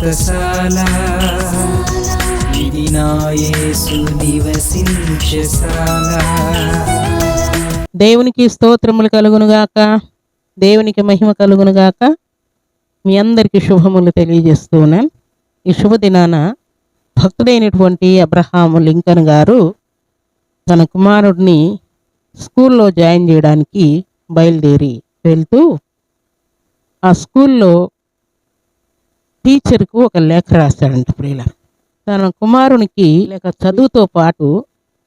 వ్రతశాల ఇది నా నివసించశాల దేవునికి స్తోత్రములు కలుగునుగాక. దేవునికి మహిమ కలుగునుగాక. మీ అందరికీ శుభములు తెలియజేస్తున్నాను ఈ శుభదినాన భక్తుడైనటువంటి అబ్రహాము లింకన్ గారు తన కుమారుడిని స్కూల్లో జాయిన్ చేయడానికి బయలుదేరి వెళ్తూ ఆ స్కూల్లో టీచర్కు ఒక లేఖ రాశాడంట ప్రియుల తన కుమారునికి లేక చదువుతో పాటు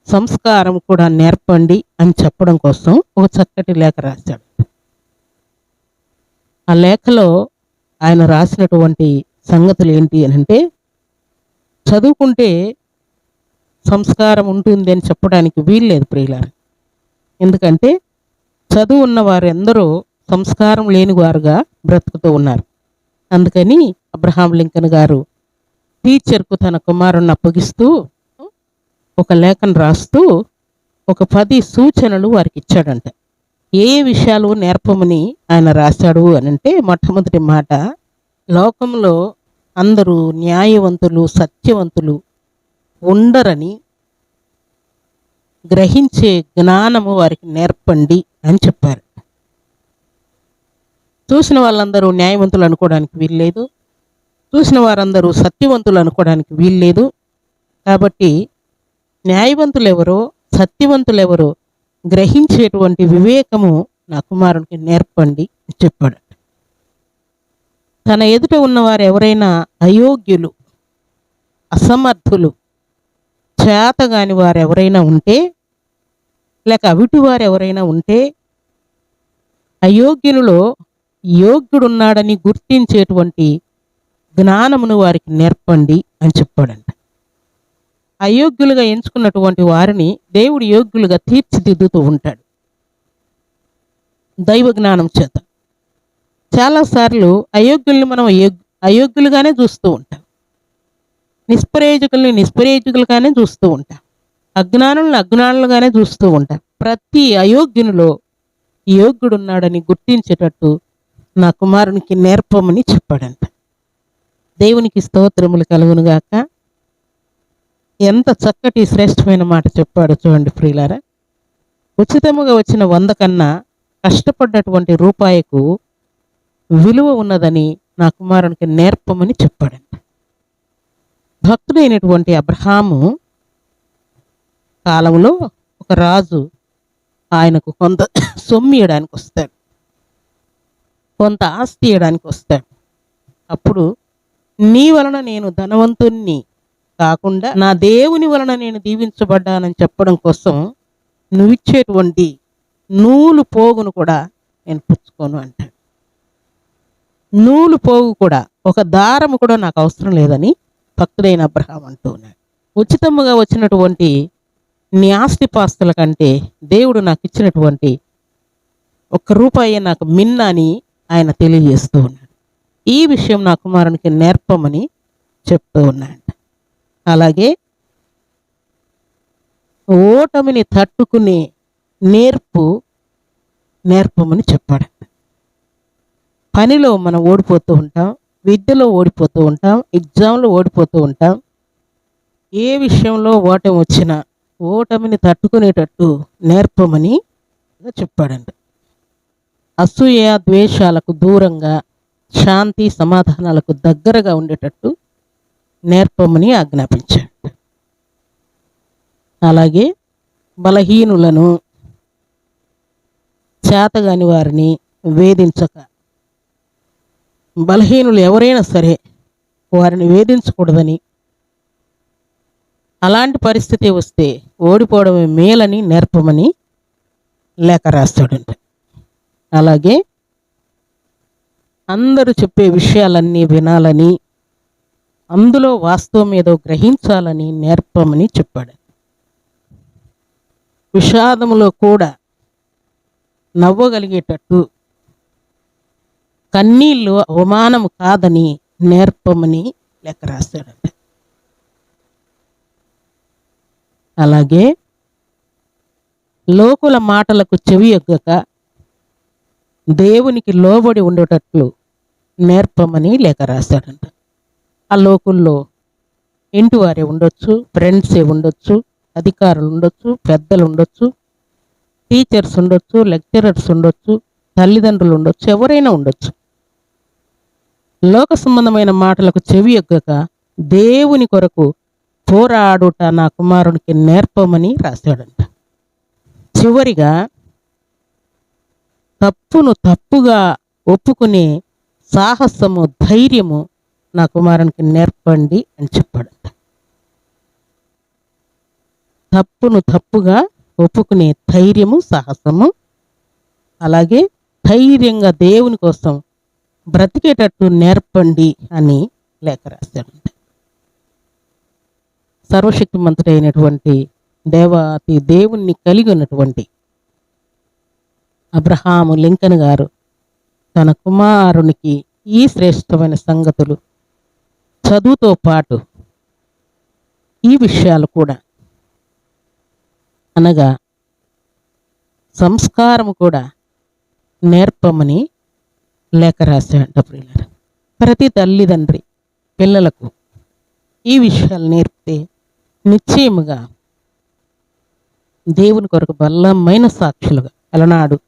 సంస్కారం కూడా నేర్పండి అని చెప్పడం కోసం ఒక చక్కటి లేఖ రాశాడు. ఆ లేఖలో ఆయన రాసినటువంటి సంగతులు ఏంటి అని అంటే చదువుకుంటే సంస్కారం ఉంటుంది అని చెప్పడానికి వీల్లేదు ప్రియులారు. ఎందుకంటే చదువు ఉన్న వారు ఎందరో సంస్కారం లేని వారుగా బ్రతుకుతూ ఉన్నారు. అందుకని అబ్రహాం లింకన్ గారు టీచర్కు తన కుమారుణ్ణి అప్పగిస్తూ ఒక లేఖను రాస్తూ ఒక పది సూచనలు వారికి ఇచ్చాడంట. ఏ విషయాలు నేర్పమని ఆయన రాశాడు అని అంటే మొట్టమొదటి మాట లోకంలో అందరూ న్యాయవంతులు సత్యవంతులు ఉండరని గ్రహించే జ్ఞానము వారికి నేర్పండి అని చెప్పారు. చూసిన వాళ్ళందరూ న్యాయవంతులు అనుకోవడానికి వీల్లేదు. చూసిన వారందరూ సత్యవంతులు అనుకోవడానికి వీల్లేదు కాబట్టి న్యాయవంతులు ఎవరో సత్యవంతులు ఎవరో గ్రహించేటువంటి వివేకము నా కుమారునికి నేర్పండి అని చెప్పాడు. తన ఎదుట ఉన్నవారు ఎవరైనా అయోగ్యులు అసమర్థులు చేతగాని వారు ఎవరైనా ఉంటే లేక అవిటి వారు ఎవరైనా ఉంటే అయోగ్యులలో యోగ్యుడున్నాడని గుర్తించేటువంటి జ్ఞానమును వారికి నేర్పండి అని చెప్పాడంట. అయోగ్యులుగా ఎంచుకున్నటువంటి వారిని దేవుడు యోగ్యులుగా తీర్చిదిద్దుతూ ఉంటాడు. దైవ జ్ఞానం చేత. చాలాసార్లు అయోగ్యుల్ని మనం అయోగ్- అయోగ్యులుగానే చూస్తూ ఉంటాం. నిష్ప్రయోజకుల్ని నిష్ప్రయోజకులుగానే చూస్తూ ఉంటాం. అజ్ఞానులను అజ్ఞానులుగానే చూస్తూ ఉంటాం. ప్రతి అయోగ్యునిలో యోగ్యుడున్నాడని గుర్తించేటట్టు నా కుమారునికి నేర్పమని చెప్పాడంట. దేవునికి స్తోత్రములు కలుగునుగాక ఎంత చక్కటి శ్రేష్టమైన మాట చెప్పాడు చూడండి ప్రియులారా. ఉచితముగా వచ్చిన వంద కన్నా కష్టపడ్డటువంటి రూపాయికు విలువ ఉన్నదని నా కుమారునికి నేర్పమని చెప్పాడంట. భక్తుడైనటువంటి అబ్రహాము కాలంలో ఒక రాజు ఆయనకు కొంత సొమ్ము ఇవ్వడానికి వస్తాడు. కొంత ఆస్తి ఇవ్వడానికి వస్తాడు. అప్పుడు నీ వలన నేను ధనవంతుణ్ణి కాకుండా నా దేవుని వలన నేను దీవించబడ్డానని చెప్పడం కోసం నువ్విచ్చేటువంటి నూలు పోగును కూడా నేను పుచ్చుకోను అంటాడు. నూలు పోగు కూడా ఒక దారము కూడా నాకు అవసరం లేదని భక్తుడైన అబ్రహాం అంటూ ఉన్నాడు. ఉచితముగా వచ్చినటువంటి నీ ఆస్తిపాస్తుల కంటే దేవుడు నాకు ఇచ్చినటువంటి ఒక్క రూపాయి నాకు మిన్న అని ఆయన తెలియజేస్తూ ఉన్నాడు. ఈ విషయం నా కుమారునికి నేర్పమని చెప్తూ ఉన్నాడు అలాగే ఓటమిని తట్టుకునే నేర్పు నేర్పమని చెప్పాడు పనిలో మనం ఓడిపోతూ ఉంటాం విద్యలో ఓడిపోతూ ఉంటాం ఎగ్జామ్లో ఓడిపోతూ ఉంటాం. ఏ విషయంలో ఓటమి వచ్చినా ఓటమిని తట్టుకునేటట్టు నేర్పమని చెప్పాడంట. అసూయ ద్వేషాలకు దూరంగా శాంతి సమాధానాలకు దగ్గరగా ఉండేటట్టు నేర్పమని ఆజ్ఞాపించాడు. అలాగే బలహీనులను చేతగాని వారిని వేధించక బలహీనులు ఎవరైనా సరే వారిని వేధించకూడదని అలాంటి పరిస్థితి వస్తే ఓడిపోవడమే మేలని నేర్పమని లేఖ రాస్తాడంట అలాగే అందరూ చెప్పే విషయాలన్నీ వినాలని అందులో వాస్తవం ఏదో గ్రహించాలని నేర్పమని చెప్పాడు. విషాదములో కూడా నవ్వగలిగేటట్టు కన్నీళ్ళు అవమానం కాదని నేర్పమని లెక్క రాస్తాడంట అలాగే లోకుల మాటలకు చెవి ఎగ్గక దేవునికి లోబడి ఉండేటట్లు నేర్పమని లేఖ రాశాడంట. ఆ లోకుల్లో ఇంటి వారే ఉండొచ్చు ఫ్రెండ్సే ఉండొచ్చు అధికారులు ఉండొచ్చు పెద్దలు ఉండొచ్చు టీచర్స్ ఉండొచ్చు లెక్చరర్స్ ఉండొచ్చు తల్లిదండ్రులు ఉండొచ్చు ఎవరైనా ఉండొచ్చు. లోక సంబంధమైన మాటలకు చెవి ఎగ్గక దేవుని కొరకు పోరాడుట నా కుమారునికి నేర్పమని రాశాడంట. చివరిగా తప్పును తప్పుగా ఒప్పుకునే సాహసము ధైర్యము నా కుమారునికి నేర్పండి అని చెప్పాడంట. తప్పును తప్పుగా ఒప్పుకునే ధైర్యము సాహసము అలాగే ధైర్యంగా దేవుని కోసం బ్రతికేటట్టు నేర్పండి అని లేఖ రాశాడంట. సర్వశక్తిమంతుడైనటువంటి దేవాతి దేవుణ్ణి కలిగి ఉన్నటువంటి అబ్రహాము లింకన్ గారు తన కుమారునికి ఈ శ్రేష్టమైన సంగతులు. చదువుతో పాటు ఈ విషయాలు కూడా. అనగా సంస్కారం కూడా నేర్పమని లేఖ రాశాడంట ప్రియులారా. ప్రతి తల్లిదండ్రి పిల్లలకు ఈ విషయాలు నేర్పితే నిశ్చయముగా దేవుని కొరకు బలమైన సాక్షులుగా అలనాడు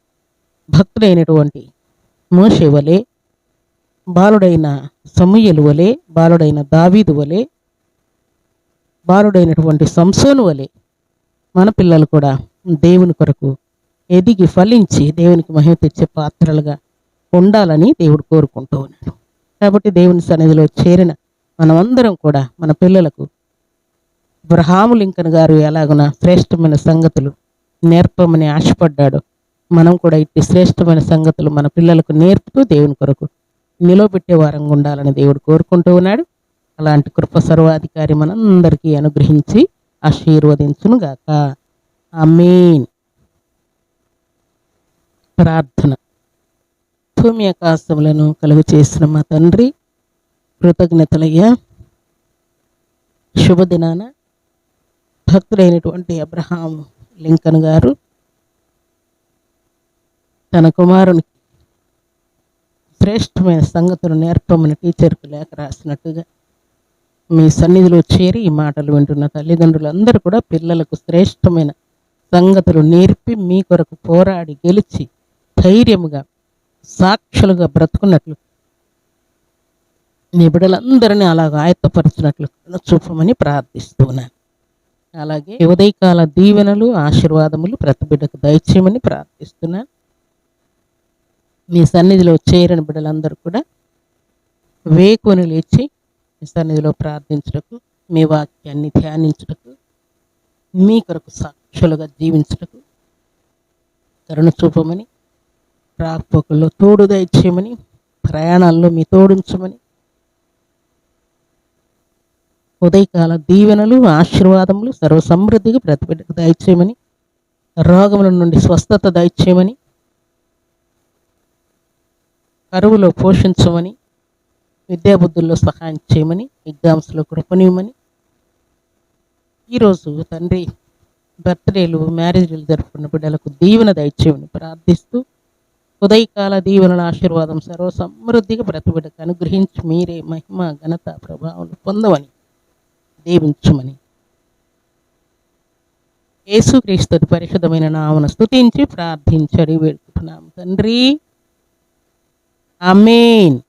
భక్తుడైనటువంటి మోషే వలె బాలుడైన సమూయలు వలె బాలుడైన దావీదు వలె బాలుడైనటువంటి సంసోను వలె మన పిల్లలు కూడా దేవుని కొరకు ఎదిగి ఫలించి దేవునికి మహిమ తెచ్చే పాత్రలుగా ఉండాలని దేవుడు కోరుకుంటూ ఉన్నాడు. కాబట్టి దేవుని సన్నిధిలో చేరిన మనమందరం కూడా మన పిల్లలకు బ్రహాము లింకన్ గారు ఎలాగున శ్రేష్టమైన సంగతులు నేర్పమని ఆశపడ్డాడు. మనం కూడా ఇట్టి శ్రేష్టమైన సంగతులు మన పిల్లలకు నేర్పుతూ దేవుని కొరకు నిలవబెట్టే వారంగా ఉండాలని దేవుడు కోరుకుంటూ ఉన్నాడు. అలాంటి కృప సర్వాధికారి మనందరికీ అనుగ్రహించి ఆశీర్వదించును గాక మెయిన్ ప్రార్థన. భూమి ఆకాశములను కలుగు చేసిన మా తండ్రి కృతజ్ఞతలయ్యా. శుభదినాన. భక్తులైనటువంటి అబ్రహాం లింకన్ గారు తన కుమారుని శ్రేష్టమైన సంగతులు నేర్పమని టీచర్కు లేఖ రాసినట్టుగా మీ సన్నిధిలో చేరి ఈ మాటలు వింటున్న తల్లిదండ్రులందరూ కూడా పిల్లలకు శ్రేష్టమైన సంగతులు నేర్పి మీ కొరకు పోరాడి గెలిచి ధైర్యముగా సాక్షులుగా బ్రతుకున్నట్లు నీ బిడ్డలందరినీ అలాగ ఆయత్తపరచినట్లు చూపమని ప్రార్థిస్తున్నాను. అలాగే ఉదయకాల దీవెనలు ఆశీర్వాదములు ప్రతి బిడ్డకు దయచేయమని ప్రార్థిస్తున్నాను. మీ సన్నిధిలో చేరని బిడ్డలందరూ కూడా వేకుని లేచి మీ సన్నిధిలో ప్రార్థించుటకు మీ వాక్యాన్ని ధ్యానించుటకు మీ కొరకు సాక్షులుగా జీవించుటకు కరుణ చూపమని రాకపోకల్లో తోడు దయచేయమని ప్రయాణాల్లో మీ తోడుంచమని ఉదయకాల దీవెనలు ఆశీర్వాదములు సర్వ సమృద్ధిగా ప్రతి దయచేయమని రోగముల నుండి స్వస్థత దయచేయమని కరువులో పోషించమని విద్యాబుద్ధుల్లో సహాయం చేయమని ఎగ్జామ్స్లో కృపనివ్వమని. ఈరోజు తండ్రి బర్త్డేలు మ్యారేజ్లు జరుపుకున్న బిడ్డలకు దీవెన దయచేయమని ప్రార్థిస్తూ ఉదయకాల దీవెనల ఆశీర్వాదం సర్వ సమృద్ధిగా ప్రతి బిడ్డకు అనుగ్రహించి మీరే మహిమ ఘనత ప్రభావం పొందవని దీవించమని. యేసుక్రీస్తు పరిశుద్ధమైన నామను స్తుతించి ప్రార్థించడి వేడుకుంటున్నాం. తండ్రి Amen.